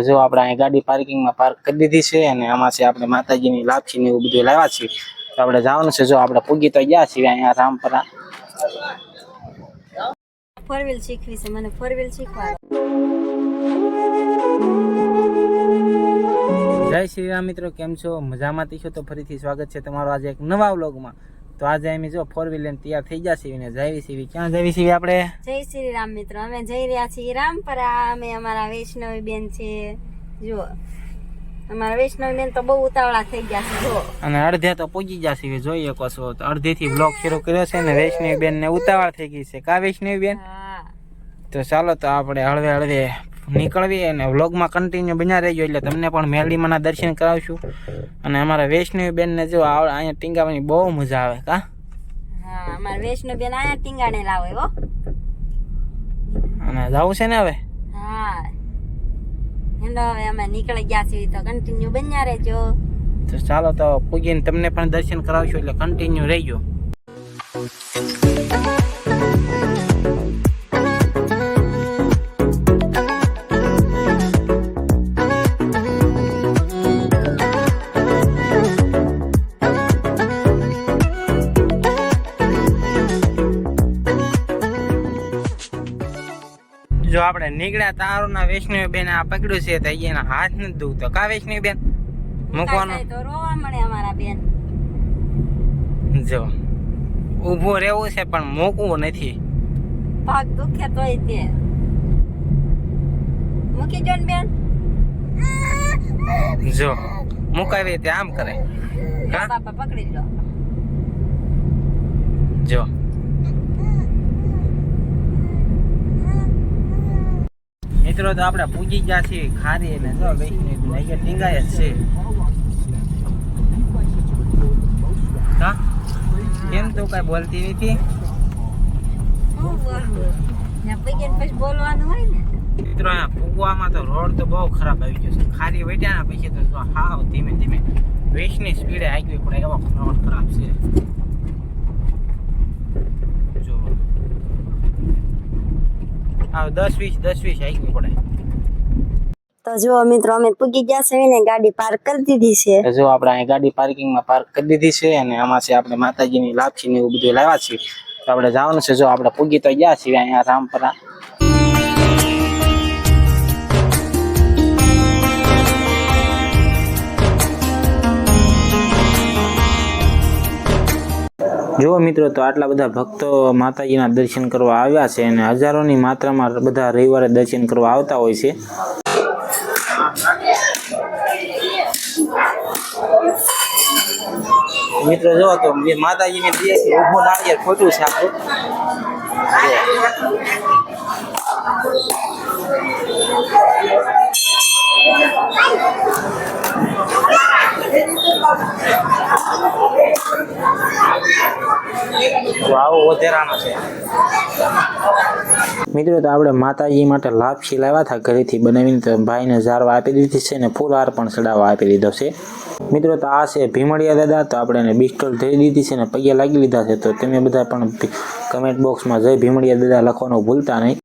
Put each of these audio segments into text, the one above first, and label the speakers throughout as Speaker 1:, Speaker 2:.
Speaker 1: જો આપણે અહીં ગાડી પાર્કિંગમાં પાર્ક કરી દીધી છે અને આમાં છે આપણે માતાજીની લાપસી ને એવું બધું લાવ્યા છીએ. તો આપણે જવાનું છે જો આપણે પૂગી તો ગયા છીએ અહીંયા રામપરા.
Speaker 2: ફોર વ્હીલ શીખવી છે મને ફોર વ્હીલ શીખવાડો.
Speaker 1: જય શ્રી રામ મિત્રો કેમ છો? મજામાંથી છો? તો ફરીથી સ્વાગત છે તમારો આજે એક નવા વ્લોગમાં. તો આજે અમે જો ફોર વ્હીલર તૈયાર થઈ ગયા છીએ ને જઈએ છીએ ક્યાં જઈએ સીવી આપણે?
Speaker 2: જય શ્રી રામ મિત્રો અમે જઈ રહ્યા છીએ રામપરા. અમે અમારા વૈષ્ણવી બેન છે. જો અમારા વૈષ્ણવી બેન તો બહુ ઉતાવળા થઈ ગયા છે જો
Speaker 1: અને અડધે તો પૂજી ગયા છે જોઈએ કશો. તો તો અડધેથી બ્લોગ શરૂ કર્યો છે ને વૈષ્ણવી બેન ને ઉતાવળ થઈ ગઈ છે. કા વૈષ્ણવી બેન? તો ચાલો તો આપણે હળવે હળવે નીકળવી અને વ્લોગમાં કન્ટિન્યુ બન્યા રહેજો. એટલે તમને પણ મેરડીમાંના દર્શન કરાવશું. અને અમારા વૈષ્ણવી બેનને જો અહીંયા ટીંગાવાની બહુ મજા આવે કા?
Speaker 2: હા અમારા વૈષ્ણવી બેન અહીંયા ટીંગાને લાવે હો.
Speaker 1: અને જવું છે ને હવે?
Speaker 2: હા. હેંડો હવે અમે નીકળી ગયા છીએ તો કન્ટિન્યુ બન્યા રહેજો.
Speaker 1: તો ચાલો તો પૂજીને તમને પણ દર્શન કરાવશું એટલે કન્ટિન્યુ રહેજો. જો આપણે નીકળ્યા તારું ના વૈષ્ણવી બેન આ પકડ્યું છે તો એના હાથ નથી દુખતો કા વૈષ્ણવ બેન મૂકવાનો
Speaker 2: તો રોવા મળે અમારા બેન.
Speaker 1: જો ઊભો રહેવું છે પણ મૂકવું નથી.
Speaker 2: પગ દુખે તોય તે. મૂકી જો ને બેન.
Speaker 1: જો મુકાવી તે આમ કરે. હા?
Speaker 2: બાપા પકડી લો
Speaker 1: જો. મિત્રો, તો આપણે પૂજી ગયા છીએ ખારી ને જો અહીંયા ટીંગાય જ છે. હા? કેમ તું કઈ બોલતી નથી? મિત્રો અહીંયા ફૂગવામાં તો રોડ તો બહુ ખરાબ આવી ગયો છે. ખારી વેટ્યા પછી તો હાવ ધીમે ધીમે વીસની સ્પીડે આવી પડે એવો રોડ ખરાબ છે જો આવ દસ વીસ દસ વીસ આવી પડે.
Speaker 2: તો જો મિત્રો અમે પૂગી ગયા છે ને ગાડી પાર્ક કરી દીધી છે.
Speaker 1: જો આપણે અહીં ગાડી પાર્કિંગમાં પાર્ક કરી દીધી છે અને આમાં છે આપણે માતાજીની લાપસી ને એવું બધું લાવ્યા છીએ. તો આપણે જવાનું છે જો આપણે પૂગી તો ગયા છીએ અહીંયા રામપરા જુઓ મિત્રો, તો આટલા બધા ભક્તો માતાજીના દર્શન કરવા આવ્યા છે અને હજારોની માત્રામાં બધા રવિવારે દર્શન કરવા આવતા હોય છે. મિત્રો જો તો માતાજીને દે છે ઊભો નાળિયેર ખોટું છે આપણું. આવો વધારાનો છે. મિત્રો, તો આપણે માતાજી માટે લાપસી લાવ્યા હતા ઘરેથી બનાવીને તો ભાઈને ઝારવા આપી દીધી છે ને ફૂલ હાર પણ ચડાવવા આપી દીધો છે. મિત્રો, તો આ છે ભીમડિયા દાદા, તો આપણે એને બિસ્ટોલ ધરી દીધી છે ને પૈયા લાગી લીધા છે. તો તમે બધા પણ કમેન્ટ બોક્સમાં જય ભીમડિયા દાદા લખવાનું ભૂલતા નહીં.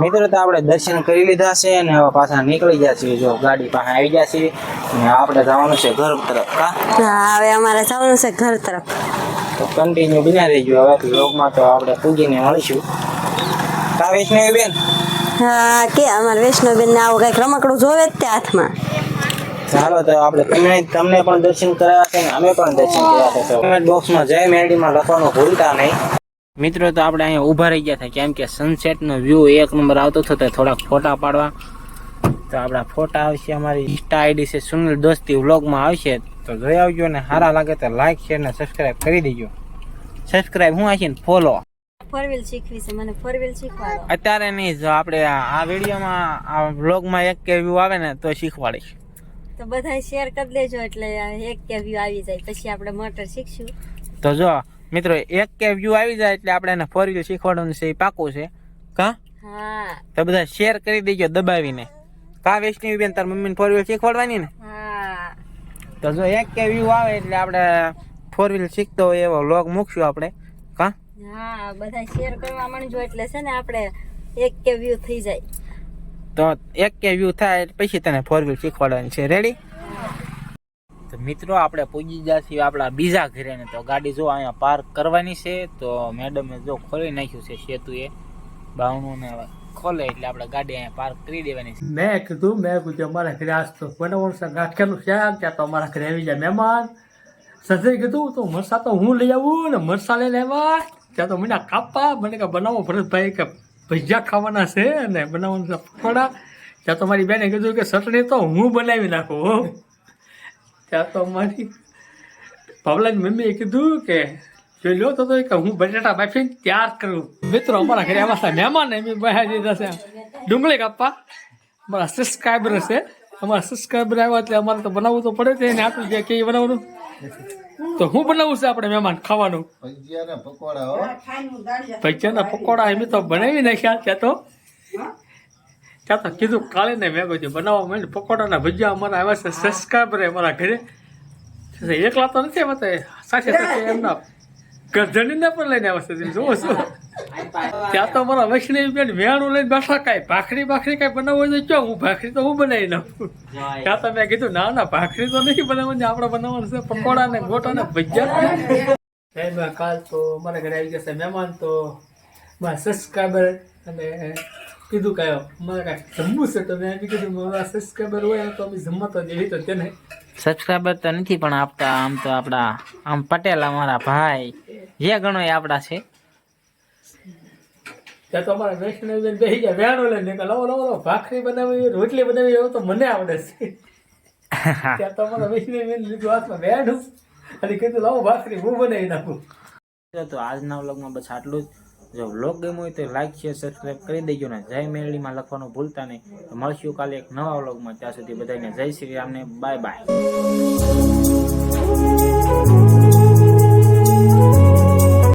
Speaker 1: મિત્રો તો આપણે દર્શન કરી લીધા છે અને હવે પાછા નીકળી ગયા છીએ જો ગાડી પાસે આવી ગયા છીએ. અને આપણે જવાનું છે ઘર તરફ કા?
Speaker 2: હા હવે અમારે જવાનું છે ઘર તરફ.
Speaker 1: તો કન્ટિન્યુ બિના રહીજો. હવે લોગમાં તો આપણે પૂગીને મળીશું. કા વૈષ્ણવી બેન
Speaker 2: હા કે અમારે વૈષ્ણવબેન ને આવું કંઈક રમકડું જોવે જ તે હાથમાં.
Speaker 1: ચાલો તો આપણે તમે તમને પણ દર્શન કરાવ્યા છે અમે પણ દર્શન કર્યા છે. કમેન્ટ બોક્સમાં જય મેરડીમાં લખવાનું ભૂલતા નહીં. મિત્રો તો આપણે અહીંયા ઊભા રહી ગયા હતા કેમ કે સનસેટનો વ્યૂ એક નંબર આવતો હતો તો થોડાક ફોટા પાડવા. તો આપણા ફોટા આવશે અમારી ઇન્સ્ટા આઈડી છે સુનિલ દોસ્તી વ્લોગમાં આવશે. તો જોઈ આવજો ને સારા લાગે તો લાઈક શેર ને સબસ્ક્રાઈબ કરી દેજો. સબસ્ક્રાઇબ હું આશી ને ફોલો અત્યારે નહીં જો આપણે આ આ વિડીયોમાં આ વ્લોગમાં એક કે વ્યૂ આવે ને તો શીખવાડીશ.
Speaker 2: તો બધા શેર કરી દેજો એટલે એક કે વ્યૂ આવી જાય. પછી આપણે મોટર શીખશું.
Speaker 1: તો જો મિત્રો એક કે વ્યૂ આવી જાય એટલે આપણે એને ફોર વ્હીલ શીખવાડવાનું છે એ પાકું છે. કા? તો બધા શેર કરી દેજો દબાવીને. કા વૈષ્ણવી બેન તાર મમ્મીને ફોર વ્હીલ શીખવાડવાની ને? તો જો એક કે વ્યૂ આવે એટલે આપણે ફોર વ્હીલ શીખતો હોય એવો લોગ મૂકશું આપણે. કા?
Speaker 2: હા બધા શેર કરવા માંડજો એટલે છે ને આપણે એક કે વ્યૂ થઈ જાય.
Speaker 1: તો એક કે વ્યૂ થાય પછી તને ફોર વ્હીલ શીખવાડવાની છે. રેડી તો મિત્રો, આપણે પૂજી છીએ આપણા બીજા ઘરે ને તો ગાડી જો અહીંયા પાર્ક કરવાની છે, તો મેડમે જો ખોલી નાખ્યું છે સેતુએ. બાવણું ને ખોલે, એટલે આપણે ગાડી અહીંયા પાર્ક કરી દેવાની છે.
Speaker 3: મેં કીધું મેં કીધું અમારા ઘરે આજ તો છે ગાંઠિયાનું શાક ત્યાં તો અમારા ઘરે આવી જાય મહેમાન. સંજય કીધું, તો મરસા તો હું લઈ આવું ને મરસા લઈને આવ્યા. ત્યાં તો મને કાપા, મને કે બનાવો, ભરતભાઈ કે ભજીયા ખાવાના છે અને બનાવવાના છે, પકોડા. ત્યાં તો મારી બેને કીધું કે ચટણી તો હું બનાવી નાખું ત્યાં તો મારી ભાવલાની મમ્મીએ કીધું કે જોઈ લો તો કે હું બટાટા બાફીને તૈયાર કરું. મિત્રો અમારા ઘરે આવા છે મહેમાન એમ બહાર દીધા છે. ડુંગળી કાપવા. અમારા સબસ્ક્રાઈબર છે. અમારા સબસ્ક્રાઈબર આવ્યા એટલે અમારે તો બનાવવું તો પડે છે એને આપી દે કે બનાવવાનું. તો હું બનાવું છે આપણે મહેમાન ખાવાનું?
Speaker 4: ભજીયા ને પકોડા હો
Speaker 3: ભજીયાના પકોડા એમ તો બનાવી નાખ્યા ત્યાં તો. ત્યાં તો કીધું કાલે ને મેં કીધું બનાવવા માંડ પકોડાના ભજીયા અમારા આવ્યા છે સબસ્ક્રાઈબર અમારા ઘરે. એકલા તો નથી આવતા સાથે સાથે એમના ગરધણીને પણ લઈને આવ્યા છે જોવો છો. ત્યાં તો અમારા વૈષ્ણવી બેન વેણું લઈને બેઠા કાંઈ ભાખરી ભાખરી કાંઈ બનાવવું હોય તો ક્યાં હું ભાખરી તો હું બનાવી નાખું? ત્યાં તો મેં કીધું ના ના ભાખરી તો નથી બનાવવાની આપણે બનાવવાનું છે પકોડા ને ગોટા ને ભજીયા. સાહેબ કાલ તો અમારા ઘરે આવી જશે મહેમાન તો મારા સબસ્ક્રાઈબર અને કીધું કાંઈ મારે કાંઈ જમવું છે તો મેં કીધું મારા સબસ્ક્રાઈબર હોય તો અમે જમવા તો જેવી તો તેને
Speaker 1: સબસ્ક્રાઈબર તો નથી પણ આપતા આમ તો આપણા આમ પટેલ અમારા ભાઈ જે ગણો એ આપણા છે.
Speaker 3: ત્યાં તો અમારા વૈષ્ણવ બેન બેસી ગયા વેણો લઈને કે લવો લવો ભાખરી બનાવી રોટલી બનાવી એવું તો મને આવડે છે. ત્યાં તો અમારા વૈષ્ણવ બેન લીધું હાથમાં વેણું અને કીધું લાવો ભાખરી હું બનાવી નાખું.
Speaker 1: તો આજના વ્લોગમાં બસ આટલું જ. જો બ્લોગ ગેમ હોય તો લાઈક શેર સબસ્ક્રાઈબ કરી દેજો ને જય મેળીમાં લખવાનું ભૂલતા નહીં. મળશું કાલે એક નવા બ્લોગમાં ત્યાં સુધી બધાને જય શ્રી રામને બાય બાય